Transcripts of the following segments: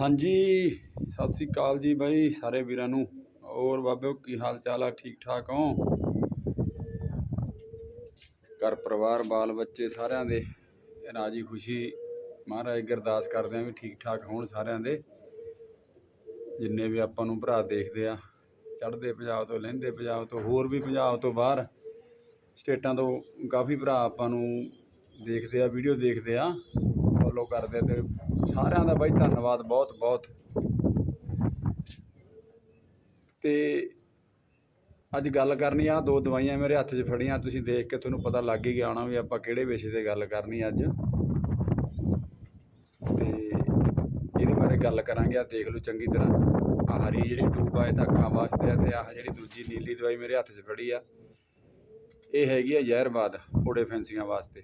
ਹਾਂਜੀ, ਸਤਿ ਸ੍ਰੀ ਅਕਾਲ ਜੀ ਬਾਈ, ਸਾਰੇ ਵੀਰਾਂ ਨੂੰ। ਹੋਰ ਬਾਬੇ ਕੀ ਹਾਲ ਚਾਲ ਆ? ਠੀਕ ਠਾਕ ਹੋ? ਘਰ ਪਰਿਵਾਰ, ਬਾਲ ਬੱਚੇ ਸਾਰਿਆਂ ਦੇ। ਰਾਜੀ ਖੁਸ਼ੀ। ਮਹਾਰਾਜ ਅੱਗੇ ਅਰਦਾਸ ਕਰਦੇ ਆਂ ਵੀ ਠੀਕ ਠਾਕ ਹੋਣ ਸਾਰਿਆਂ ਦੇ। ਜਿੰਨੇ ਵੀ ਆਪਾਂ ਨੂੰ ਭਰਾ ਦੇਖਦੇ ਆ, ਚੜ੍ਹਦੇ ਪੰਜਾਬ ਤੋਂ, ਲਹਿੰਦੇ ਪੰਜਾਬ ਤੋਂ, ਹੋਰ ਵੀ ਪੰਜਾਬ ਤੋਂ ਬਾਹਰ, ਸਟੇਟਾਂ ਤੋਂ ਕਾਫੀ ਭਰਾ ਆਪਾਂ ਨੂੰ ਦੇਖਦੇ ਆ, ਵੀਡੀਓ ਦੇਖਦੇ ਆ। ਫੋਲੋ ਕਰਦੇ ਆ ਤੇ ਸਾਰਿਆਂ ਦਾ ਬਾਈ ਧੰਨਵਾਦ ਬਹੁਤ ਬਹੁਤ। ਤੇ ਅੱਜ ਗੱਲ ਕਰਨੀ ਆ, ਦੋ ਦਵਾਈਆਂ ਮੇਰੇ ਹੱਥ 'ਚ ਫੜੀਆਂ, ਤੁਸੀਂ ਦੇਖ ਕੇ ਤੁਹਾਨੂੰ ਪਤਾ ਲੱਗ ਹੀ ਗਿਆ ਹੋਣਾ ਵੀ ਆਪਾਂ ਕਿਹੜੇ ਵਿਸ਼ੇ ਤੇ ਗੱਲ ਕਰਨੀ ਅੱਜ। ਤੇ ਇਹਦੇ ਬਾਰੇ ਗੱਲ ਕਰਾਂਗੇ ਆ ਦੇਖ ਲਓ ਚੰਗੀ ਤਰ੍ਹਾਂ। ਆਹ ਹਰੀ ਜਿਹੜੀ ਟੂਬ ਆ ਇਹ ਤਾਂ ਅੱਖਾਂ ਵਾਸਤੇ ਆ ਤੇ ਆਹ ਜਿਹੜੀ ਦੂਜੀ ਨੀਲੀ ਦਵਾਈ ਮੇਰੇ ਹੱਥ 'ਚ ਫੜੀ ਆ। ਇਹ ਹੈਗੀ ਆ ਜ਼ਹਿਰਬਾਦ ਫੋੜੇ ਫੈਂਸੀਆਂ ਵਾਸਤੇ।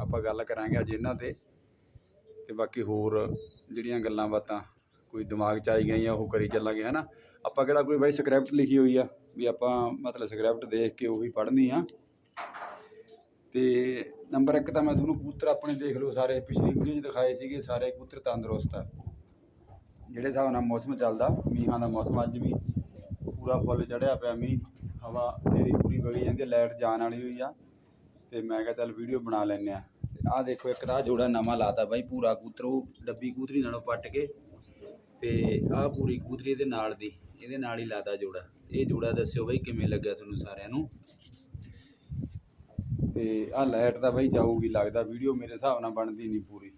ਆਪਾਂ ਗੱਲ ਕਰਾਂਗੇ ਅੱਜ ਇਹਨਾਂ ਤੇ। ਤੇ ਬਾਕੀ ਹੋਰ ਜਿਹੜੀਆਂ ਗੱਲਾਂ ਬਾਤਾਂ ਕੋਈ ਦਿਮਾਗ 'ਚ ਆਈ ਗਈਆਂ, ਉਹ ਕਰੀ ਚੱਲਾਂਗੇ, ਹਨਾ? ਆਪਾਂ ਕਿਹੜਾ ਕੋਈ ਬਾਈ ਸਕ੍ਰਿਪਟ ਲਿਖੀ ਹੋਈ ਆ? ਵੀ ਆਪਾਂ ਮਤਲਬ ਸਕ੍ਰਿਪਟ ਦੇਖ ਕੇ ਉਹੀ ਪੜ੍ਹਨੀ ਆ। ਤੇ ਨੰਬਰ 1 ਤਾਂ ਮੈਂ ਤੁਹਾਨੂੰ ਕਬੂਤਰ ਆਪਣੇ ਦੇਖ ਲਓ ਸਾਰੇ, ਪਿਛਲੀ ਵੀਡੀਓ 'ਚ ਦਿਖਾਏ ਸੀਗੇ ਸਾਰੇ ਕਬੂਤਰ ਤੰਦਰੁਸਤ ਆ। ਜਿਹੜੇ ਹਿਸਾਬ ਨਾਲ ਮੌਸਮ ਚੱਲਦਾ, ਮੀਂਹਾਂ ਦਾ ਮੌਸਮ ਅੱਜ ਵੀ ਪੂਰਾ ਫੁੱਲ ਚੜਿਆ ਪਿਆ ਮੀਂਹ, ਹਵਾ ਤੇਰੀ ਪੂਰੀ ਵਗੀ ਜਾਂਦੀ ਲਾਈਟ ਜਾਣ ਵਾਲੀ ਹੋਈ ਆ। ਤੇ ਮੈਂ ਕਿਹਾ ਚੱਲ ਵੀਡੀਓ ਬਣਾ ਲੈਨੇ ਆ। ਆਹ ਦੇਖੋ ਇੱਕ ਤਾਂ ਜੋੜਾ ਨਵਾਂ ਲਾਤਾ ਬਾਈ, ਪੂਰਾ ਕਬੂਤਰ ਡੱਬੀ ਕੂਤਰੀ ਨਾਲੋਂ ਪੱਟ ਕੇ ਤੇ ਆਹ ਪੂਰੀ ਕੂਤਰੀ ਇਹਦੇ ਨਾਲ ਦੀ, ਇਹਦੇ ਨਾਲ ਹੀ ਲਾਤਾ ਜੋੜਾ। ਇਹ ਜੋੜਾ ਦੱਸਿਓ ਬਾਈ ਕਿਵੇਂ ਲੱਗਿਆ ਤੁਹਾਨੂੰ ਸਾਰਿਆਂ ਨੂੰ? ਤੇ ਆਹ ਲਾਈਟ ਤਾਂ ਬਾਈ ਜਾਊਗੀ, ਲੱਗਦਾ ਵੀਡੀਓ ਮੇਰੇ ਹਿਸਾਬ ਨਾਲ ਬਣਦੀ ਨਹੀਂ ਪੂਰੀ।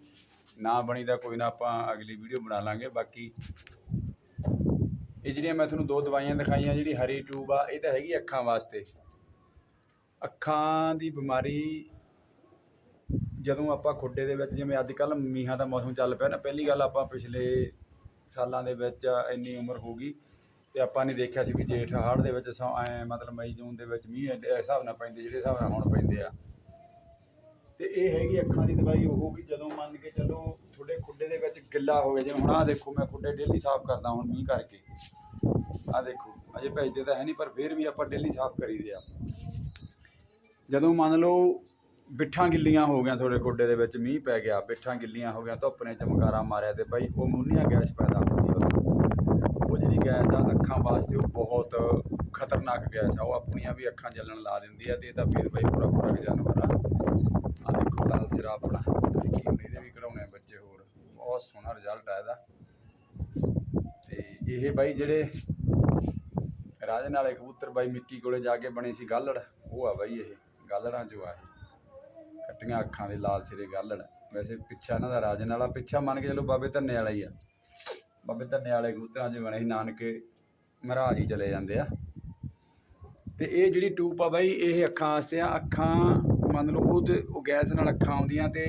ਨਾ ਬਣੀ ਤਾਂ ਕੋਈ ਨਾ ਆਪਾਂ ਅਗਲੀ ਵੀਡੀਓ ਬਣਾ ਲਾਂਗੇ। ਬਾਕੀ ਇਹ ਜਿਹੜੀਆਂ ਮੈਂ ਤੁਹਾਨੂੰ ਦੋ ਦਵਾਈਆਂ ਦਿਖਾਈਆਂ, ਜਿਹੜੀ ਹਰੀ ਟਿਊਬ ਆ, ਇਹ ਤਾਂ ਹੈਗੀ ਅੱਖਾਂ ਵਾਸਤੇ। ਅੱਖਾਂ ਦੀ ਬਿਮਾਰੀ ਜਦੋਂ ਆਪਾਂ ਖੁੱਡੇ ਦੇ ਵਿੱਚ, ਜਿਵੇਂ ਅੱਜ ਕੱਲ੍ਹ ਮੀਂਹਾਂ ਦਾ ਮੌਸਮ ਚੱਲ ਪਿਆ ਨਾ, ਪਹਿਲੀ ਗੱਲ ਆਪਾਂ ਪਿਛਲੇ ਸਾਲਾਂ ਦੇ ਵਿੱਚ ਇੰਨੀ ਉਮਰ ਹੋ ਗਈ ਤੇ ਆਪਾਂ ਨੇ ਦੇਖਿਆ ਸੀ ਵੀ ਜੇਠ ਹਾੜ ਦੇ ਵਿੱਚ ਸੌ- ਮਤਲਬ ਮਈ, ਜੂਨ ਦੇ ਵਿੱਚ ਮੀਂਹ ਐਡੇ ਹਿਸਾਬ ਨਾਲ ਪੈਂਦੇ, ਜਿਹੜੇ ਹਿਸਾਬ ਨਾਲ ਹੁਣ ਪੈਂਦੇ ਆ। ਤੇ ਇਹ ਹੈਗੀ ਅੱਖਾਂ ਦੀ ਦਵਾਈ ਉਹ ਵੀ ਜਦੋਂ ਮੰਨ ਕੇ ਚੱਲੋ ਤੁਹਾਡੇ ਖੁੱਡੇ ਦੇ ਵਿੱਚ ਗਿੱਲਾ ਹੋਵੇ, ਜਿਵੇਂ ਹੁਣ ਆਹ ਦੇਖੋ ਮੈਂ ਖੁੱਡੇ ਡੇਲੀ ਸਾਫ਼ ਕਰਦਾ ਹੁਣ ਮੀਂਹ ਕਰਕੇ। ਆਹ ਦੇਖੋ, ਅਜੇ ਭੇਜਦੇ ਤਾਂ ਹੈ ਨਹੀਂ, ਪਰ ਫਿਰ ਵੀ ਆਪਾਂ ਡੇਲੀ ਸਾਫ਼ ਕਰੀਦੇ ਆ। ਜਦੋਂ ਮੰਨ ਲਓ ਬਿੱਠਾਂ ਗਿੱਲੀਆਂ ਹੋ ਗਈਆਂ ਤੁਹਾਡੇ ਗੋਡੇ ਦੇ ਵਿੱਚ, ਮੀਂਹ ਪੈ ਗਿਆ ਬਿੱਠਾਂ ਗਿੱਲੀਆਂ ਹੋ ਗਈਆਂ, ਧੁੱਪ ਨੇ ਚਮਕਾਰਾ ਮਾਰਿਆ ਤੇ ਬਾਈ ਉਹ ਮੂਨੀਆ ਗੈਸ ਪੈਦਾ ਹੁੰਦੀ ਹੈ ਉੱਥੇ। ਉਹ ਜਿਹੜੀ ਗੈਸ ਆ, ਅੱਖਾਂ ਵਾਸਤੇ ਉਹ ਬਹੁਤ ਖਤਰਨਾਕ ਗੈਸ ਆ, ਉਹ ਆਪਣੀਆਂ ਵੀ ਅੱਖਾਂ ਜਲਣ ਲਾ ਦਿੰਦੀ ਆ ਤੇ ਇਹ ਤਾਂ ਫਿਰ ਬਾਈ ਪੂਰਾ ਪੂਰਾ ਜਾਨਵਰ ਆ। ਆ ਦੇਖੋ ਲਾਲ ਸਿਰਾ ਆਪਣਾ ਇਹਦੇ ਵੀ ਕਢਾਉਣੇ ਆ ਬੱਚੇ ਹੋਰ। ਬਹੁਤ ਸੋਹਣਾ ਰਿਜ਼ਲਟ ਆ ਇਹਦਾ। ਤੇ ਇਹ ਬਾਈ ਜਿਹੜੇ ਰਾਜਨ ਵਾਲੇ ਕਬੂਤਰ ਬਾਈ ਮਿੱਕੀ ਕੋਲੇ ਜਾ ਕੇ ਬਣੇ ਸੀ ਗਾਲੜ, ਉਹ ਆ ਬਾਈ ਇਹ, ਗਾਲੜਾਂ ਜੋ ਆ ਇਹ। ਕੱਟੀਆਂ ਅੱਖਾਂ ਦੇ ਲਾਲ ਸਿਰੇ ਗਾਲੜ ਵੈਸੇ ਪਿੱਛਾ ਇਹਨਾਂ ਦਾ ਰਾਜਨ ਵਾਲਾ ਪਿੱਛਾ ਮੰਨ ਕੇ ਚਲੋ ਬਾਬੇ ਧੰਨੇ ਵਾਲਾ ਹੀ ਆ। ਬਾਬੇ ਧੰਨੇ ਵਾਲੇ ਕਬੂਤਰਾਂ 'ਚ ਬਣੇ ਸੀ, ਨਾਨਕੇ ਮਹਾਰਾਜ ਹੀ ਚਲੇ ਜਾਂਦੇ ਆ। ਤੇ ਇਹ ਜਿਹੜੀ ਟੂਪ ਆ ਬਾਈ, ਇਹ ਅੱਖਾਂ ਵਾਸਤੇ ਆ। ਅੱਖਾਂ ਮੰਨ ਲਓ ਉਹਦੇ ਉਹ ਗੈਸ ਨਾਲ ਅੱਖਾਂ ਆਉਂਦੀਆਂ ਤੇ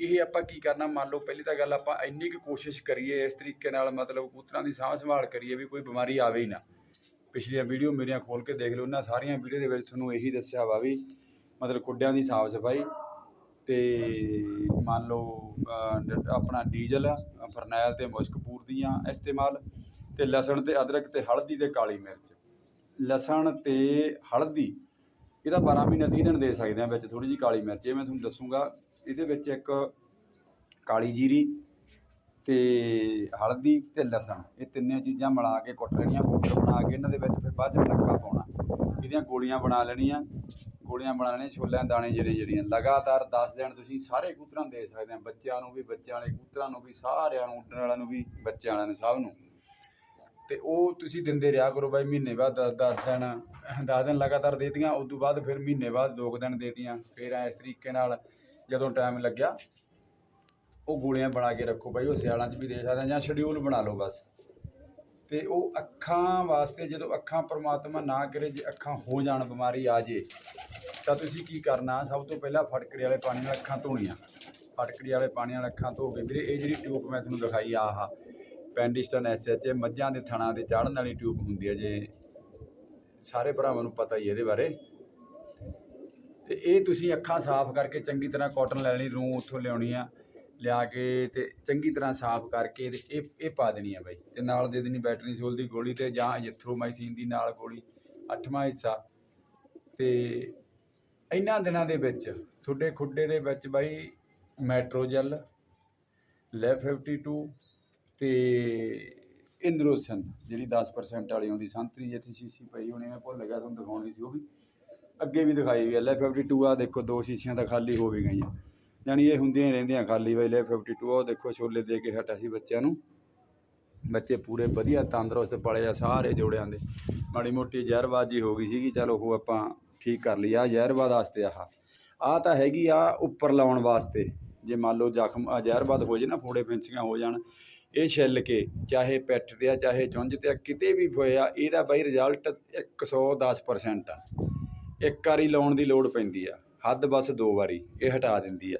ਇਹ ਆਪਾਂ ਕੀ ਕਰਨਾ, ਮੰਨ ਲਓ ਪਹਿਲੀ ਤਾਂ ਗੱਲ ਆਪਾਂ ਇੰਨੀ ਕੁ ਕੋਸ਼ਿਸ਼ ਕਰੀਏ, ਇਸ ਤਰੀਕੇ ਨਾਲ ਮਤਲਬ ਕਬੂਤਰਾਂ ਦੀ ਸਾਂਭ ਸੰਭਾਲ ਕਰੀਏ ਵੀ ਕੋਈ ਬਿਮਾਰੀ ਆਵੇ ਹੀ ਨਾ। ਪਿਛਲੀਆਂ ਵੀਡੀਓ ਮੇਰੀਆਂ ਖੋਲ ਕੇ ਦੇਖ ਲਓ ਉਹਨਾਂ ਸਾਰੀਆਂ ਵੀਡੀਓ ਦੇ ਵਿੱਚ ਤੁਹਾਨੂੰ ਇਹੀ ਦੱਸਿਆ ਵਾ ਵੀ ਮਤਲਬ ਕੁੱਡਿਆਂ ਦੀ ਸਾਫ਼ ਸਫ਼ਾਈ ਅਤੇ ਮੰਨ ਲਓ ਡ- ਆਪਣਾ ਡੀਜ਼ਲ, ਫਰਨੈਲ ਅਤੇ ਮੁਸ਼ਕਪੂਰ ਦੀਆਂ ਇਸਤੇਮਾਲ ਅਤੇ ਲਸਣ ਅਤੇ ਅਦਰਕ ਅਤੇ ਹਲਦੀ ਅਤੇ ਕਾਲੀ ਮਿਰਚ। ਲਸਣ ਅਤੇ ਹਲਦੀ, ਇਹਦਾ 12 ਮਹੀਨੇ 30 ਦਿਨ ਦੇ ਸਕਦੇ ਆ ਵਿੱਚ ਥੋੜੀ ਜਿਹੀ ਕਾਲੀ ਮਿਰਚ। ਇਹ ਮੈਂ ਤੁਹਾਨੂੰ ਦੱਸੂਗਾ, ਇਹਦੇ ਵਿੱਚ ਇੱਕ ਕਾਲੀ ਜੀਰੀ ਤੇ ਹਲਦੀ ਤੇ ਲਸਣ। ਇਹ ਤਿੰਨੇ ਚੀਜ਼ਾਂ ਮਿਲਾ ਕੇ ਕੁੱਟ ਲੈਣੀਆਂ ਪਾਊਡਰ ਬਣਾ ਕੇ ਇਹਨਾਂ ਦੇ ਵਿੱਚ ਫਿਰ ਬਾਅਦ ਚ ਨੱਕਾ ਪਾਉਣਾ। ਇਹਦੀਆਂ ਗੋਲੀਆਂ ਬਣਾ ਲੈਣੀਆਂ ਗੋਲੀਆਂ ਬਣਾਉਣੇ ਛੋਲਿਆਂ, ਦਾਣੇ ਜਿਹੜੇ ਜਿਹੜੀਆਂ, ਲਗਾਤਾਰ 10 ਦਿਨ ਤੁਸੀਂ ਸਾਰੇ ਕਬੂਤਰਾਂ ਨੂੰ ਦੇ ਸਕਦੇ ਆ ਬੱਚਿਆਂ ਨੂੰ ਵੀ, ਬੱਚਿਆਂ ਵਾਲੇ ਕਬੂਤਰਾਂ ਨੂੰ ਵੀ, ਸਾਰਿਆਂ ਨੂੰ, ਉੱਡਣ ਵਾਲਿਆਂ ਨੂੰ ਵੀ, ਬੱਚਿਆਂ ਵਾਲਿਆਂ ਨੂੰ, ਸਭ ਨੂੰ। ਤੇ ਉਹ ਤੁਸੀਂ ਦਿੰਦੇ ਰਿਹਾ ਕਰੋ ਬਾਈ, ਮਹੀਨੇ ਬਾਅਦ 10 10 ਦਿਨ 10 ਦਿਨ ਲਗਾਤਾਰ ਦੇਤੀਆਂ, ਉਸ ਤੋਂ ਬਾਅਦ ਫਿਰ ਮਹੀਨੇ ਬਾਅਦ 2 ਦਿਨ ਦੇਤੀਆਂ, ਫਿਰ ਇਸ ਤਰੀਕੇ ਨਾਲ ਜਦੋਂ ਟਾਈਮ ਲੱਗਿਆ, ਉਹ ਗੋਲੀਆਂ ਬਣਾ ਕੇ ਰੱਖੋ ਬਾਈ, ਉਹ ਸਿਆਲਾਂ 'ਚ ਵੀ ਦੇ ਸਕਦੇ ਆ ਜਾਂ ਸ਼ਡਿਊਲ ਬਣਾ ਲਓ ਬਸ। ਤੇ ਉਹ ਅੱਖਾਂ ਵਾਸਤੇ ਜਦੋਂ ਅੱਖਾਂ ਪ੍ਰਮਾਤਮਾ ਨਾ ਕਰੇ, ਜੇ ਅੱਖਾਂ ਹੋ ਜਾਣ, ਬਿਮਾਰੀ ਆ ਜੇ, ਤਾਂ ਤੁਸੀਂ ਕੀ ਕਰਨਾ? ਸਭ ਤੋਂ ਪਹਿਲਾਂ ਫਟਕੜੀ ਵਾਲੇ ਪਾਣੀ ਨਾਲ ਅੱਖਾਂ ਧੋਣੀਆਂ। ਫਟਕੜੀ ਵਾਲੇ ਪਾਣੀ ਨਾਲ ਅੱਖਾਂ ਧੋ ਕੇ, ਵੀਰੇ, ਇਹ ਜਿਹੜੀ ਟਿਊਬ ਮੈਂ ਤੁਹਾਨੂੰ ਦਿਖਾਈ ਆ ਆਹ ਪੈਂਡਿਸਟਨ ਐਸਐਚ ਇਹ ਮੱਝਾਂ ਦੇ ਥਣਾਂ ਦੇ ਚਾੜਨ ਵਾਲੀ ਟਿਊਬ ਹੁੰਦੀ ਹੈ ਜੇ। ਸਾਰੇ ਭਰਾਵਾਂ ਨੂੰ ਪਤਾ ਹੀ ਹੈ ਇਹਦੇ ਬਾਰੇ। ਤੇ ਇਹ ਤੁਸੀਂ ਅੱਖਾਂ ਸਾਫ਼ ਕਰਕੇ ਚੰਗੀ ਤਰ੍ਹਾਂ ਕਾਟਨ ਲੈ ਲੈਣੀ, ਰੂੰ ਉੱਥੋਂ ਲਿਆਉਣੀ ਆ। ਲਿਆ ਕੇ ਤੇ ਚੰਗੀ ਤਰ੍ਹਾਂ ਸਾਫ਼ ਕਰਕੇ ਤੇ ਇਹ ਇਹ ਪਾ ਦੇਣੀ ਆ ਬਾਈ। ਤੇ ਨਾਲ ਦੇ ਦੇਣੀ ਬੈਟਰੀ ਸੋਲ ਦੀ ਗੋਲੀ ਤੇ ਜਾਂ ਐਜ਼ਿਥਰੋਮਾਈਸਿਨ ਦੀ ਨਾਲ ਗੋਲੀ, ਅੱਠਵਾਂ ਹਿੱਸਾ। ਤੇ ਇਹਨਾਂ ਦਿਨਾਂ ਦੇ ਵਿੱਚ, ਤੁਹਾਡੇ ਖੁੱਡੇ ਦੇ ਵਿੱਚ ਬਾਈ ਮੈਟਰੋਜੈਲ ਲੈਫ 52 ਤੇ ਇੰਦਰੋਸਨ, ਜਿਹੜੀ 10% ਵਾਲੀ ਆਉਂਦੀ, ਸੰਤਰੀ ਜਿੱਥੇ ਸ਼ੀਸ਼ੀ ਪਈ ਹੋਣੀ, ਮੈਂ ਭੁੱਲ ਗਿਆ, ਤੁਹਾਨੂੰ ਦਿਖਾਉਣੀ ਸੀ ਉਹ ਵੀ। ਅੱਗੇ ਵੀ ਦਿਖਾਈ ਹੋਈ ਹੈ ਲੈਫ 52 ਆ, ਦੇਖੋ ਦੋ ਸ਼ੀਸ਼ੀਆਂ ਤਾਂ ਖਾਲੀ ਹੋ ਵੀ ਗਈਆਂ। ਯਾਨੀ ਇਹ ਹੁੰਦੀਆਂ ਹੀ ਰਹਿੰਦੀਆਂ ਖਾਲੀ ਬਈ ਲੈਫ 52 ਉਹ ਦੇਖੋ ਛੋਲੇ ਦੇ ਕੇ ਹਟਿਆ ਸੀ ਬੱਚਿਆਂ ਨੂੰ। ਬੱਚੇ ਪੂਰੇ ਵਧੀਆ, ਤੰਦਰੁਸਤ, ਪਲੇ ਆ ਸਾਰੇ ਜੋੜਿਆਂ ਦੇ। ਮਾੜੀ ਮੋਟੀ ਜ਼ਹਿਰਬਾਜ਼ੀ ਹੋ ਗਈ ਸੀਗੀ, ਚਲੋ ਉਹ ਆਪਾਂ ਠੀਕ ਕਰ ਲਈ ਆ ਜ਼ਹਿਰਬਾਦ ਵਾਸਤੇ ਆਹ। ਆ ਤਾਂ ਹੈਗੀ ਆ ਉੱਪਰ ਲਾਉਣ ਵਾਸਤੇ। ਜੇ ਮੰਨ ਲਓ ਜ਼ਖਮ ਆ ਜ਼ਹਿਰਬਾਦ ਹੋ ਜੇ ਨਾ, ਫੋੜੇ ਫਿੰਸੀਆਂ ਹੋ ਜਾਣ, ਇਹ ਛਿੱਲ ਕੇ, ਚਾਹੇ ਪਿੱਠ ਤੇ ਆ, ਚਾਹੇ ਚੁੰਝ ਤੇ ਆ, ਕਿਤੇ ਵੀ ਹੋਇਆ ਇਹਦਾ ਬਾਈ ਰਿਜ਼ਲਟ 110% ਆ। ਇੱਕ ਵਾਰੀ ਲਾਉਣ ਦੀ ਲੋੜ ਪੈਂਦੀ ਆ। ਹੱਦ ਬਸ ਦੋ ਵਾਰੀ, ਇਹ ਹਟਾ ਦਿੰਦੀ ਆ।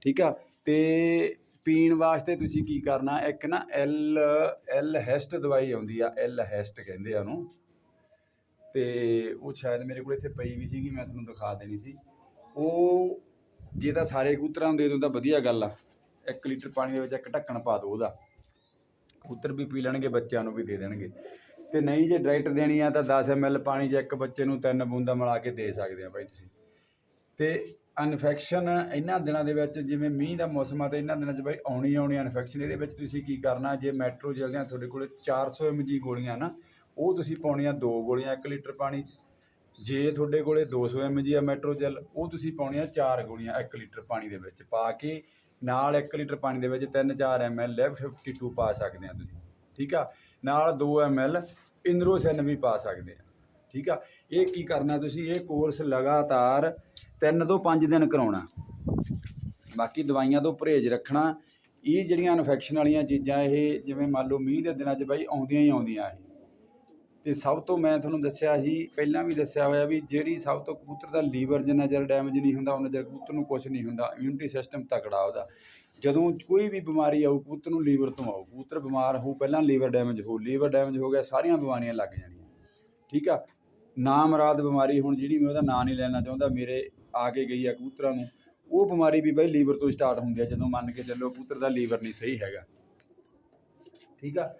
ਠੀਕ ਆ? ਤੇ ਪੀਣ ਵਾਸਤੇ ਤੁਸੀਂ ਕੀ ਕਰਨਾ, ਇੱਕ ਨਾ ਐਲ ਐਲ ਹੈਸਟ ਦਵਾਈ ਆਉਂਦੀ ਆ ਐਲ ਹੈਸਟ ਕਹਿੰਦੇ ਆ ਉਹਨੂੰ। ਤੇ ਉਹ ਸ਼ਾਇਦ ਮੇਰੇ ਕੋਲ ਇੱਥੇ ਪਈ ਵੀ ਸੀਗੀ, ਮੈਂ ਤੁਹਾਨੂੰ ਦਿਖਾ ਦੇਣੀ ਸੀ। ਉਹ ਜੇ ਤਾਂ ਸਾਰੇ ਕਬੂਤਰਾਂ ਨੂੰ ਦੇ ਦੋ ਤਾਂ ਵਧੀਆ ਗੱਲ ਆ। 1 ਲੀਟਰ ਪਾਣੀ ਦੇ ਵਿੱਚ ਇੱਕ ਢੱਕਣ ਪਾ ਦਿਓ ਉਹਦਾ। ਕਬੂਤਰ ਵੀ ਪੀ ਲੈਣਗੇ, ਬੱਚਿਆਂ ਨੂੰ ਵੀ ਦੇ ਦੇਣਗੇ। ਤੇ ਨਹੀਂ ਜੇ ਡਾਇਰੈਕਟ ਦੇਣੀ ਆ ਤਾਂ 10 ml ਪਾਣੀ 'ਚ ਇੱਕ ਬੱਚੇ ਨੂੰ ਤਿੰਨ ਬੂੰਦਾਂ ਮਿਲਾ ਕੇ ਦੇ ਸਕਦੇ ਆ ਭਾਈ ਤੁਸੀਂ। ਅਤੇ ਇਨਫੈਕਸ਼ਨ ਇਹਨਾਂ ਦਿਨਾਂ ਦੇ ਵਿੱਚ, ਜਿਵੇਂ ਮੀਂਹ ਦਾ ਮੌਸਮ ਆ, ਤੇ ਇਹਨਾਂ ਦਿਨਾਂ 'ਚ ਬਈ ਆਉਣੀ ਆਉਣੀ ਇਨਫੈਕਸ਼ਨ ਇਹਦੇ ਵਿੱਚ ਤੁਸੀਂ ਕੀ ਕਰਨਾ, ਜੇ ਮੈਟਰੋ ਜੈਲ ਦੀਆਂ ਤੁਹਾਡੇ ਕੋਲ ਚਾਰ ਸੌ 400 ਜੀ ਗੋਲੀਆਂ ਨਾ, ਉਹ ਤੁਸੀਂ ਪਾਉਣੀਆਂ ਦੋ ਗੋਲੀਆਂ 1 ਲੀਟਰ ਪਾਣੀ। 'ਚ ਜੇ ਤੁਹਾਡੇ ਕੋਲੇ 200 ਜੀ ਆ ਮੈਟਰੋ ਜੈਲ ਉਹ ਤੁਸੀਂ ਪਾਉਣੀਆਂ ਚਾਰ ਗੋਲੀਆਂ 1 ਲੀਟਰ ਪਾਣੀ ਦੇ ਵਿੱਚ। ਪਾ ਕੇ ਨਾਲ 1 ਲੀਟਰ ਪਾਣੀ ਦੇ ਵਿੱਚ 3-4 ml ਲੈਵ 52 ਪਾ ਸਕਦੇ ਆ ਤੁਸੀਂ, ਠੀਕ ਆ? ਨਾਲ 2 ml ਇੰਦਰੋਸਨ ਵੀ ਪਾ ਸਕਦੇ ਆ, ਠੀਕ ਆ? ਇਹ ਕੀ ਕਰਨਾ ਤੁਸੀਂ? ਇਹ ਕੋਰਸ ਲਗਾਤਾਰ 3 ਤੋਂ 5 ਦਿਨ ਕਰਾਉਣਾ। ਬਾਕੀ ਦਵਾਈਆਂ ਤੋਂ ਪਰਹੇਜ਼ ਰੱਖਣਾ। ਇਹ ਜਿਹੜੀਆਂ ਇਨਫੈਕਸ਼ਨ ਵਾਲੀਆਂ ਚੀਜ਼ਾਂ, ਇਹ ਜਿਵੇਂ ਮੰਨ ਲਓ ਮੀਂਹ ਦੇ ਦਿਨਾਂ 'ਚ ਬਾਈ ਆਉਂਦੀਆਂ ਹੀ ਆਉਂਦੀਆਂ ਇਹ। ਤੇ ਸਭ ਤੋਂ ਮੈਂ ਤੁਹਾਨੂੰ ਦੱਸਿਆ ਸੀ, ਪਹਿਲਾਂ ਵੀ ਦੱਸਿਆ ਹੋਇਆ ਵੀ ਜਿਹੜੀ ਸਭ ਤੋਂ ਕਬੂਤਰ ਦਾ ਲੀਵਰ ਜਿੰਨਾ ਚਿਰ ਡੈਮੇਜ ਨਹੀਂ ਹੁੰਦਾ ਉਹਨਾਂ ਚਿਰ ਕਬੂਤਰ ਨੂੰ ਕੁਝ ਨਹੀਂ ਹੁੰਦਾ। ਇਮਿਊਨਿਟੀ ਸਿਸਟਮ ਤਕੜਾ ਉਹਦਾ। ਜਦੋਂ ਕੋਈ ਵੀ ਬਿਮਾਰੀ ਆਊ, ਕਬੂਤਰ ਨੂੰ ਲੀਵਰ ਤੋਂ ਆਊ। ਕਬੂਤਰ ਬਿਮਾਰ ਹੋ ਪਹਿਲਾਂ ਲੀਵਰ ਡੈਮੇਜ ਹੋ ਲੀਵਰ ਡੈਮੇਜ ਹੋ ਗਿਆ, ਸਾਰੀਆਂ ਬਿਮਾਰੀਆਂ ਲੱਗ ਜਾਣੀਆਂ। ਠੀਕ ਆ? ਨਾਮਰਾਦ ਬਿਮਾਰੀ ਹੁਣ ਜਿਹੜੀ ਮੈਂ ਉਹਦਾ ਨਾਂ ਨਹੀਂ ਲੈਣਾ ਚਾਹੁੰਦਾ, ਮੇਰੇ ਆ ਕੇ ਗਈ ਆ ਕਬੂਤਰਾਂ ਨੂੰ, ਉਹ ਬਿਮਾਰੀ ਵੀ ਬਈ ਲੀਵਰ ਤੋਂ ਸਟਾਰਟ ਹੁੰਦੀ ਆ, ਜਦੋਂ ਮੰਨ ਕੇ ਚੱਲੋ ਕਬੂਤਰ ਦਾ ਲੀਵਰ ਨਹੀਂ ਸਹੀ ਹੈਗਾ। ਠੀਕ ਆ?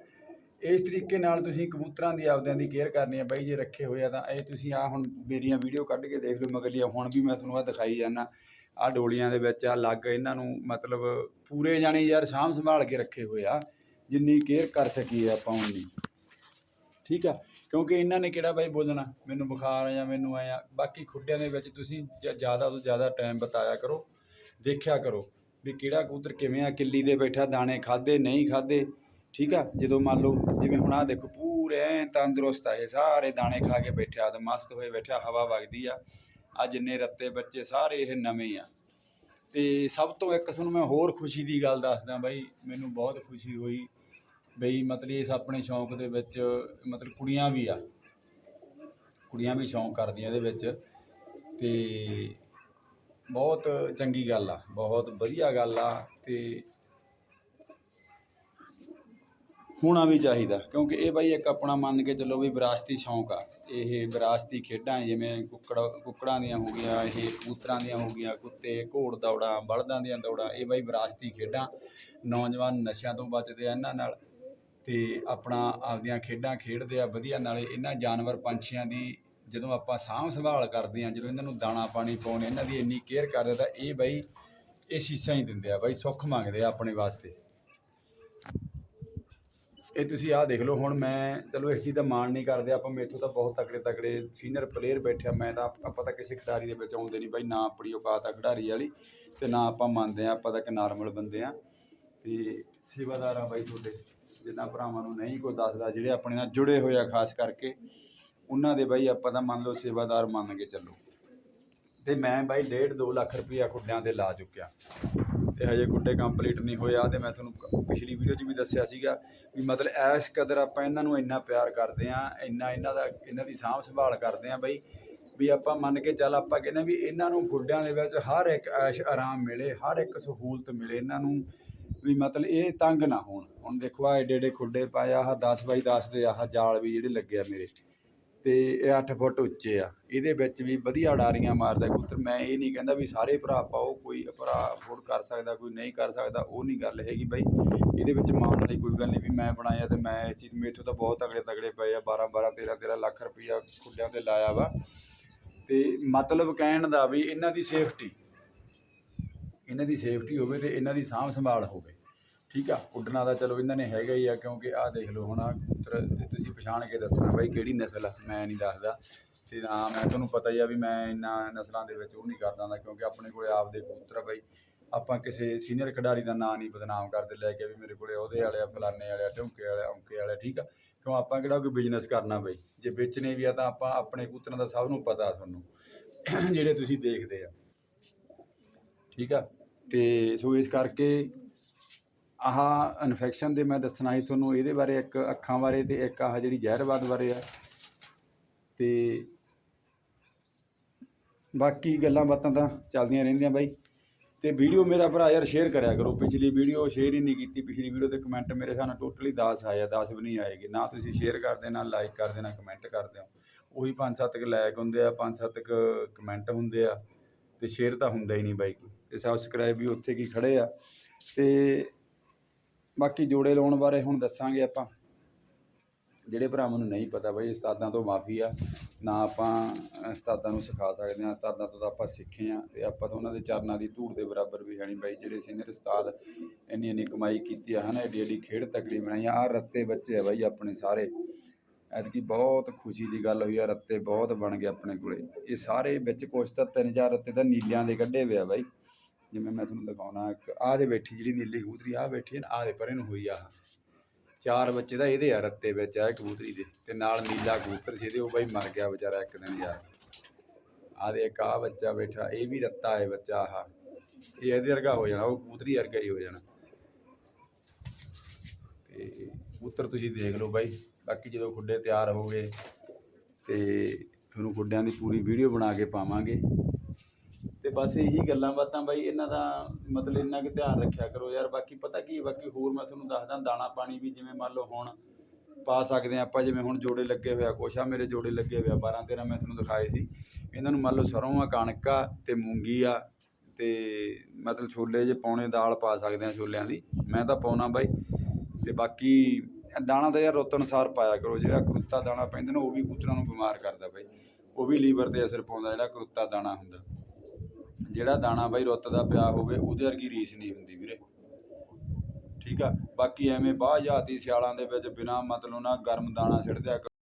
ਇਸ ਤਰੀਕੇ ਨਾਲ ਤੁਸੀਂ ਕਬੂਤਰਾਂ ਦੀ, ਆਪਦਿਆਂ ਦੀ ਕੇਅਰ ਕਰਨੀ ਆ ਬਾਈ, ਜੇ ਰੱਖੇ ਹੋਏ ਆ ਤਾਂ। ਇਹ ਤੁਸੀਂ ਆ ਹੁਣ ਮੇਰੀਆਂ ਵੀਡੀਓ ਕੱਢ ਕੇ ਦੇਖ ਲਓ ਮਗਲੀਆਂ ਹੁਣ ਵੀ ਮੈਂ ਤੁਹਾਨੂੰ ਆ ਦਿਖਾਈ ਜਾਂਦਾ। ਆ ਡੋਲੀਆਂ ਦੇ ਵਿੱਚ ਆ ਲੱਗ ਇਹਨਾਂ ਨੂੰ ਮਤਲਬ ਪੂਰੇ ਜਾਣੇ ਯਾਰ ਸਾਂਭ ਸੰਭਾਲ ਕੇ ਰੱਖੇ ਹੋਏ ਆ, ਜਿੰਨੀ ਕੇਅਰ ਕਰ ਸਕੀਏ ਆਪਾਂ ਉਨੀ। ਠੀਕ ਆ? ਕਿਉਂਕਿ ਇਹਨਾਂ ਨੇ ਕਿਹੜਾ ਬਾਈ ਬੋਲਣਾ? ਮੈਨੂੰ ਬੁਖਾਰ ਆ ਜਾਂ ਮੈਨੂੰ ਆਇਆ ਬਾਕੀ ਖੁੱਡਿਆਂ ਦੇ ਵਿੱਚ ਤੁਸੀਂ ਜ- ਜ਼ਿਆਦਾ ਤੋਂ ਜ਼ਿਆਦਾ ਟਾਈਮ ਬਤਾਇਆ ਕਰੋ। ਦੇਖਿਆ ਕਰੋ ਵੀ ਕਿਹੜਾ ਕਬੂਤਰ ਕਿਵੇਂ ਆ, ਕਿੱਲੀ ਦੇ ਬੈਠਾ, ਦਾਣੇ ਖਾਦੇ ਨਹੀਂ ਖਾਦੇ ਠੀਕ ਆ? ਜਦੋਂ ਮੰਨ ਲਓ, ਜਿਵੇਂ ਹੁਣ ਆ ਦੇਖੋ, ਪੂਰੇ ਐਨ ਤੰਦਰੁਸਤ ਆ ਇਹ, ਸਾਰੇ ਦਾਣੇ ਖਾ ਕੇ ਬੈਠਿਆ, ਤੇ ਮਸਤ ਹੋਏ ਬੈਠਾ ਹਵਾ ਵਗਦੀ ਆ। ਆ ਜਿੰਨੇ ਰੱਤੇ ਬੱਚੇ, ਸਾਰੇ ਇਹ ਨਵੇਂ ਆ। ਤੇ ਸਭ ਤੋਂ ਇੱਕ ਤੁਹਾਨੂੰ ਮੈਂ ਹੋਰ ਖੁਸ਼ੀ ਦੀ ਗੱਲ ਦੱਸਦਾ ਬਾਈ, ਮੈਨੂੰ ਬਹੁਤ ਖੁਸ਼ੀ ਹੋਈ। ਬਈ ਮਤਲਬ ਇਸ ਆਪਣੇ ਸ਼ੌਂਕ ਦੇ ਵਿੱਚ ਮਤਲਬ ਕੁੜੀਆਂ ਵੀ ਆ। ਕੁੜੀਆਂ ਵੀ ਸ਼ੌਂਕ ਕਰਦੀਆਂ ਇਹਦੇ ਵਿੱਚ ਤੇ ਬਹੁਤ ਚੰਗੀ ਗੱਲ ਆ, ਬਹੁਤ ਵਧੀਆ ਗੱਲ ਆ ਤੇ ਹੋਣਾ ਵੀ ਚਾਹੀਦਾ ਕਿਉਂਕਿ ਇਹ ਬਾਈ ਇੱਕ ਆਪਣਾ ਮੰਨ ਕੇ ਚੱਲੋ ਵੀ ਵਿਰਾਸਤੀ ਸ਼ੌਂਕ ਆ। ਇਹ ਵਿਰਾਸਤੀ ਖੇਡਾਂ ਜਿਵੇਂ ਕੁੱਕੜ, ਕੁੱਕੜਾਂ ਦੀਆਂ ਹੋ ਗਈਆਂ, ਇਹ ਕਬੂਤਰਾਂ ਦੀਆਂ ਹੋ ਗਈਆਂ, ਕੁੱਤੇ, ਘੋੜ ਦੌੜਾਂ, ਬਲਦਾਂ ਦੀਆਂ ਦੌੜਾਂ, ਇਹ ਬਾਈ ਵਿਰਾਸਤੀ ਖੇਡਾਂ ਨੌਜਵਾਨ ਨਸ਼ਿਆਂ ਤੋਂ ਬਚਦੇ ਆ ਇਹਨਾਂ ਨਾਲ। ਅਤੇ ਆਪਣਾ ਆਪਦੀਆਂ ਖੇਡਾਂ ਖੇਡਦੇ ਆ, ਵਧੀਆ। ਨਾਲੇ ਇਹਨਾਂ ਜਾਨਵਰ ਪੰਛੀਆਂ ਦੀ ਜਦੋਂ ਆਪਾਂ ਸਾਂਭ ਸੰਭਾਲ ਕਰਦੇ ਆ, ਜਦੋਂ ਇਹਨਾਂ ਨੂੰ ਦਾਣਾ ਪਾਣੀ ਪਾਉਣੇ ਇਹਨਾਂ ਦੀ ਇੰਨੀ ਕੇਅਰ ਕਰਦੇ ਤਾਂ ਇਹ ਬਾਈ ਇਹ ਸ਼ੀਸ਼ਾ ਹੀ ਦਿੰਦੇ ਆ, ਬਾਈ ਸੁੱਖ ਮੰਗਦੇ ਆ ਆਪਣੇ ਵਾਸਤੇ। ਇਹ ਤੁਸੀਂ ਆਹ ਦੇਖ ਲਓ, ਹੁਣ ਮੈਂ ਚਲੋ ਇਸ ਚੀਜ਼ ਦਾ ਮਾਣ ਨਹੀਂ ਕਰਦੇ, ਆਪਾਂ ਮੇਥੋਂ ਤਾਂ ਬਹੁਤ ਤਕੜੇ ਤਕੜੇ ਸੀਨੀਅਰ ਪਲੇਅਰ ਬੈਠੇ ਆ, ਮੈਂ ਤਾਂ ਆਪਾਂ ਤਾਂ ਕਿਸੇ ਖਿਡਾਰੀ ਦੇ ਵਿੱਚ ਆਉਂਦੇ ਨਹੀਂ, ਬਾਈ ਨਾ ਆਪਣੀ ਔਕਾਤ ਆ ਖਿਡਾਰੀ ਵਾਲੀ, ਤੇ ਨਾ ਆਪਾਂ ਮੰਨਦੇ ਆ, ਆਪਾਂ ਤਾਂ ਇੱਕ ਨਾਰਮਲ ਬੰਦੇ ਆ। ਤੇ ਸੇਵਾਦਾਰ ਆ ਬਾਈ ਤੁਹਾਡੇ। ਜਿੱਦਾਂ ਭਰਾਵਾਂ ਨੂੰ ਨਹੀਂ ਕੋਈ ਦੱਸਦਾ, ਜਿਹੜੇ ਆਪਣੇ ਨਾਲ ਜੁੜੇ ਹੋਏ ਆ ਖਾਸ ਕਰਕੇ, ਉਹਨਾਂ ਦੇ ਬਾਈ ਆਪਾਂ ਤਾਂ ਮੰਨ ਲਓ ਸੇਵਾਦਾਰ ਮੰਨ ਕੇ ਚੱਲੋ। ਤੇ ਮੈਂ ਬਾਈ 1.5 2 ਲੱਖ ਰੁਪਈਆ ਖੁੱਡਿਆਂ 'ਤੇ ਲਾ ਚੁੱਕਿਆ। ਤੇ ਹਜੇ ਗੁੱਡੇ ਕੰਪਲੀਟ ਨਹੀਂ ਹੋਇਆ ਤੇ ਮੈਂ ਤੁਹਾਨੂੰ ਪਿਛਲੀ ਵੀਡੀਓ 'ਚ ਵੀ ਦੱਸਿਆ ਸੀਗਾ ਵੀ ਮਤਲਬ ਇਸ ਕਦਰ ਆਪਾਂ ਇਹਨਾਂ ਨੂੰ ਇੰਨਾ ਪਿਆਰ ਕਰਦੇ ਆ ਇੰਨਾ ਇਹਨਾਂ ਦਾ, ਇਹਨਾਂ ਦੀ ਸਾਂਭ ਸੰਭਾਲ ਕਰਦੇ ਆ ਬਈ, ਵੀ ਆਪਾਂ ਮੰਨ ਕੇ ਚੱਲ ਆਪਾਂ ਕਹਿੰਦੇ ਵੀ ਇਹਨਾਂ ਨੂੰ ਗੁੱਡਿਆਂ ਦੇ ਵਿੱਚ ਹਰ ਇੱਕ ਐਸ਼ ਆਰਾਮ ਮਿਲੇ, ਹਰ ਇੱਕ ਸਹੂਲਤ ਮਿਲੇ ਇਹਨਾਂ ਨੂੰ। ਵੀ ਮਤਲਬ ਇਹ ਤੰਗ ਨਾ ਹੋਣ। ਹੁਣ ਦੇਖੋ ਆ ਏਡੇ ਏਡੇ ਖੁੱਡੇ ਪਾਇਆ ਆਹ 10 ਬਾਈ 10 ਦੇ ਆਹ ਜਾਲ ਵੀ ਜਿਹੜੇ ਲੱਗੇ ਆ ਮੇਰੇ। ਤੇ ਇਹ 8 ਫੁੱਟ ਉੱਚੇ ਆ। ਇਹਦੇ ਵਿੱਚ ਵੀ ਵਧੀਆ ਉਡਾਰੀਆਂ ਮਾਰਦਾ ਕਬੂਤਰ। ਮੈਂ ਇਹ ਨਹੀਂ ਕਹਿੰਦਾ ਵੀ ਸਾਰੇ ਭਰਾ ਪਾਓ, ਕੋਈ ਭਰਾ ਅਫੋਰਡ ਕਰ ਸਕਦਾ, ਕੋਈ ਨਹੀਂ ਕਰ ਸਕਦਾ, ਉਹ ਨਹੀਂ ਗੱਲ ਹੈਗੀ ਬਾਈ। ਇਹਦੇ ਵਿੱਚ ਮਾਣ ਵਾਲੀ ਕੋਈ ਗੱਲ ਨਹੀਂ ਵੀ ਮੈਂ ਬਣਾਇਆ ਤੇ ਮੈਂ ਇਹ ਚੀਜ਼ ਮੇਥੋਂ ਤਾਂ ਬਹੁਤ ਤਗੜੇ ਤਗੜੇ ਪਏ ਆ 12 12 13 13 ਲੱਖ ਰੁਪਈਆ ਖੁੱਡਿਆਂ ਤੇ ਲਾਇਆ ਵਾ। ਤੇ ਮਤਲਬ ਕਹਿਣ ਦਾ ਵੀ ਇਹਨਾਂ ਦੀ ਸੇਫਟੀ ਇਹਨਾਂ ਦੀ ਸੇਫਟੀ ਹੋਵੇ ਤੇ ਇਹਨਾਂ ਦੀ ਸਾਂਭ ਸੰਭਾਲ ਹੋਵੇ। ਠੀਕ ਆ? ਉੱਡਣਾ ਦਾ ਚਲੋ ਇਹਨਾਂ ਨੇ ਹੈਗਾ ਹੀ ਆ, ਕਿਉਂਕਿ ਆਹ ਦੇਖ ਲਓ ਹੁਣ ਆਹ ਕਬੂਤਰ ਤੁਸੀਂ ਪਛਾਣ ਕੇ ਦੱਸਣਾ ਬਾਈ ਕਿਹੜੀ ਨਸਲ ਆ, ਮੈਂ ਨਹੀਂ ਦੱਸਦਾ। ਤੇ ਨਾ ਮੈਂ ਤੁਹਾਨੂੰ ਪਤਾ ਹੀ ਆ ਵੀ ਮੈਂ ਇੰਨਾ ਨਸਲਾਂ ਦੇ ਵਿੱਚ ਉਹ ਨਹੀਂ ਕਰਦਾ ਹੁੰਦਾ, ਕਿਉਂਕਿ ਆਪਣੇ ਕੋਲੇ ਆਪਦੇ ਕਬੂਤਰ ਆ ਬਾਈ। ਆਪਾਂ ਕਿਸੇ ਸੀਨੀਅਰ ਖਿਡਾਰੀ ਦਾ ਨਾਂ ਨਹੀਂ ਬਦਨਾਮ ਕਰਦੇ, ਲੈ ਕੇ ਵੀ ਮੇਰੇ ਕੋਲੇ ਉਹਦੇ ਵਾਲੇ ਆ, ਫਲਾਣੇ ਵਾਲੇ ਆ, ਢੁੰਕੇ ਵਾਲੇ ਆ, ਔਂਕੇ ਵਾਲੇ ਠੀਕ ਆ? ਕਿਉਂ ਆਪਾਂ ਕਿਹੜਾ ਕੋਈ ਬਿਜ਼ਨਸ ਕਰਨਾ ਬਈ? ਜੇ ਵੇਚਣੇ ਵੀ ਆ ਤਾਂ ਆਪਾਂ ਆਪਣੇ ਕਬੂਤਰਾਂ ਦਾ ਸਭ ਨੂੰ ਪਤਾ ਤੁਹਾਨੂੰ, ਜਿਹੜੇ ਤੁਸੀਂ ਦੇਖਦੇ ਆ। ਠੀਕ ਆ? ਤੇ ਸੋ ਇਸ ਕਰਕੇ ਆਹ ਇਨਫੈਕਸ਼ਨ ਦੇ ਮੈਂ ਦੱਸਣਾ ਸੀ ਤੁਹਾਨੂੰ, ਇਹਦੇ ਬਾਰੇ ਇੱਕ ਅੱਖਾਂ ਬਾਰੇ ਤੇ ਇੱਕ ਆਹ ਜਿਹੜੀ ਜ਼ਹਿਰਵਾਦ ਬਾਰੇ ਆ। ਤੇ ਬਾਕੀ ਗੱਲਾਂ ਬਾਤਾਂ ਤਾਂ ਚੱਲਦੀਆਂ ਰਹਿੰਦੀਆਂ ਬਾਈ। ਤੇ ਵੀਡੀਓ ਮੇਰਾ ਭਰਾ ਯਾਰ ਸ਼ੇਅਰ ਕਰਿਆ ਕਰੋ। ਪਿਛਲੀ ਵੀਡੀਓ ਸ਼ੇਅਰ ਹੀ ਨਹੀਂ ਕੀਤੀ। ਪਿਛਲੀ ਵੀਡੀਓ ਤੇ ਕਮੈਂਟ ਮੇਰੇ ਹਿਸਾਬ ਨਾਲ ਟੋਟਲੀ 10 ਆਇਆ 10 ਵੀ ਨਹੀਂ ਆਏਗੇ। ਨਾ ਤੁਸੀਂ ਸ਼ੇਅਰ ਕਰਦੇ ਨਾ ਲਾਈਕ ਕਰਦੇ ਨਾ ਕਮੈਂਟ ਕਰਦੇ ਹੋ ਉਹੀ 5-7 ਕ ਲਾਇਕ ਹੁੰਦੇ ਆ 5-7 ਕ ਕਮੈਂਟ ਹੁੰਦੇ ਆ। ਤੇ ਸ਼ੇਅਰ ਤਾਂ ਹੁੰਦਾ ਹੀ ਨਹੀਂ ਬਾਈ ਕੋਈ। ਤੇ ਸਬਸਕ੍ਰਾਈਬ ਵੀ ਉੱਥੇ ਕੀ ਖੜੇ ਆ। ਤੇ ਬਾਕੀ ਜੋੜੇ ਲਾਉਣ ਬਾਰੇ ਹੁਣ ਦੱਸਾਂਗੇ ਆਪਾਂ। ਜਿਹੜੇ ਭਰਾਵਾਂ ਨੂੰ ਨਹੀਂ ਪਤਾ ਬਈ, ਉਸਤਾਦਾਂ ਤੋਂ ਮਾਫੀ ਆ। ਨਾ ਆਪਾਂ ਉਸਤਾਦਾਂ ਨੂੰ ਸਿਖਾ ਸਕਦੇ ਆ ਉਸਤਾਦਾਂ ਤੋਂ ਤਾਂ ਆਪਾਂ ਸਿੱਖੇ ਆ ਤੇ ਆਪਾਂ ਤਾਂ ਉਹਨਾਂ ਦੇ ਚਰਨਾਂ ਦੀ ਧੂੜ ਦੇ ਬਰਾਬਰ ਵੀ ਹੈ ਨਹੀਂ ਬਾਈ। ਜਿਹੜੇ ਸੀਨੀਅਰ ਉਸਤਾਦ ਇੰਨੀ ਇੰਨੀ ਕਮਾਈ ਕੀਤੀ ਆ, ਹਨਾ, ਏਡੀ ਏਡੀ ਖੇਡ ਤਕੜੀ ਬਣਾਈ ਆ। ਰੱਤੇ ਬੱਚੇ ਆ ਬਾਈ ਆਪਣੇ ਸਾਰੇ। ਐਤਕੀ ਬਹੁਤ ਖੁਸ਼ੀ ਦੀ ਗੱਲ ਹੋਈ ਆ, ਰੱਤੇ ਬਹੁਤ ਬਣ ਗਏ ਆਪਣੇ ਕੋਲੇ। ਇਹ ਸਾਰੇ ਵਿੱਚ ਕੁਛ ਤਾਂ ਤਿੰਨ ਚਾਰ ਰੱਤੇ ਤਾਂ ਨੀਲਿਆਂ ਦੇ ਕੱਢੇ ਹੋਏ ਆ ਬਾਈ। ਜਿਵੇਂ ਮੈਂ ਤੁਹਾਨੂੰ ਦਿਖਾਉਣਾ, ਇੱਕ ਆਹ ਦੇ ਬੈਠੀ ਜਿਹੜੀ ਨੀਲੀ ਕਬੂਤਰੀ, ਆਹ ਬੈਠੀ ਹੈ ਆਹ ਦੇ ਪਰੇ ਨੂੰ ਹੋਈ ਆ ਚਾਰ ਬੱਚੇ ਤਾਂ ਇਹਦੇ ਆ ਰੱਤੇ ਵਿੱਚ ਆ ਕਬੂਤਰੀ ਦੇ। ਤੇ ਨਾਲ ਨੀਲਾ ਕਬੂਤਰ ਸੀ ਇਹਦੇ, ਉਹ ਬਾਈ ਮਰ ਗਿਆ ਵਿਚਾਰਾ ਇੱਕ ਦਿਨ ਯਾਰ। ਆਹ ਦੇ ਇੱਕ ਆਹ ਬੱਚਾ ਬੈਠਾ, ਇਹ ਵੀ ਰੱਤਾ ਹੈ ਬੱਚਾ ਆਹ। ਇਹ ਇਹਦੇ ਵਰਗਾ ਹੋ ਜਾਣਾ, ਉਹ ਕਬੂਤਰੀ ਵਰਗਾ ਹੀ ਹੋ ਜਾਣਾ। ਤੇ ਕਬੂਤਰ ਤੁਸੀਂ ਦੇਖ ਲਓ ਬਾਈ। ਬਾਕੀ ਜਦੋਂ ਖੁੱਡੇ ਤਿਆਰ ਹੋ ਗਏ ਤੇ ਤੁਹਾਨੂੰ ਖੁੱਡਿਆਂ ਦੀ ਪੂਰੀ ਵੀਡੀਓ ਬਣਾ ਕੇ ਪਾਵਾਂਗੇ। ਤੇ ਬਸ ਇਹੀ ਗੱਲਾਂ ਬਾਤਾਂ ਬਾਈ, ਇਹਨਾਂ ਦਾ ਮਤਲਬ ਇੰਨਾ ਕਿ ਧਿਆਨ ਰੱਖਿਆ ਕਰੋ ਯਾਰ। ਬਾਕੀ ਪਤਾ ਕੀ ਬਾਕੀ ਹੋਰ ਮੈਂ ਤੁਹਾਨੂੰ ਦੱਸਦਾ, ਦਾਣਾ ਪਾਣੀ ਵੀ ਜਿਵੇਂ ਮੰਨ ਲਓ ਹੁਣ ਪਾ ਸਕਦੇ ਆ ਆਪਾਂ, ਜਿਵੇਂ ਹੁਣ ਜੋੜੇ ਲੱਗੇ ਹੋਇਆ ਕੁਛ ਆ ਮੇਰੇ ਜੋੜੇ ਲੱਗੇ ਹੋਇਆ 12 13 ਮੈਂ ਤੁਹਾਨੂੰ ਦਿਖਾਏ ਸੀ। ਇਹਨਾਂ ਨੂੰ ਮੰਨ ਲਓ ਸਰੋਂ ਆ, ਕਣਕ ਆ ਤੇ ਮੂੰਗੀ ਆ ਤੇ ਮਤਲਬ ਛੋਲੇ ਜੇ ਪਾਉਣੇ ਦਾਲ ਪਾ ਸਕਦੇ ਆ ਛੋਲਿਆਂ ਦੀ। ਮੈਂ ਤਾਂ ਪਾਉਣਾ ਬਾਈ। ਤੇ ਬਾਕੀ ਦਾਣਾ ਤਾਂ ਯਾਰ ਰੁੱਤ ਅਨੁਸਾਰ ਪਾਇਆ ਕਰੋ, ਜਿਹੜਾ ਕਰੁੱਤਾ ਦਾਣਾ ਪੈਂਦਾ ਨਾ, ਉਹ ਵੀ ਕਬੂਤਰਾਂ ਨੂੰ ਬਿਮਾਰ ਕਰਦਾ ਬਾਈ। ਉਹ ਵੀ ਲੀਵਰ ਤੇ ਅਸਰ ਪਾਉਂਦਾ, ਜਿਹੜਾ ਕਰੁੱਤਾ ਦਾਣਾ ਹੁੰਦਾ। ਜਿਹੜਾ ਦਾਣਾ ਬਾਈ ਰੁੱਤ ਦਾ ਪਿਆ ਹੋਵੇ, ਉਹਦੇ ਵਰਗੀ ਰੀਸ ਨਹੀਂ ਹੁੰਦੀ ਵੀਰੇ। ਠੀਕ ਆ? ਬਾਕੀ ਐਵੇਂ ਬਾਹ ਜਾਤੀ ਸਿਆਲਾਂ ਦੇ ਵਿੱਚ ਬਿਨਾ ਮਤਲਬ ਨਾ ਗਰਮ ਦਾਣਾ ਸਿੱਟ ਦਿਆ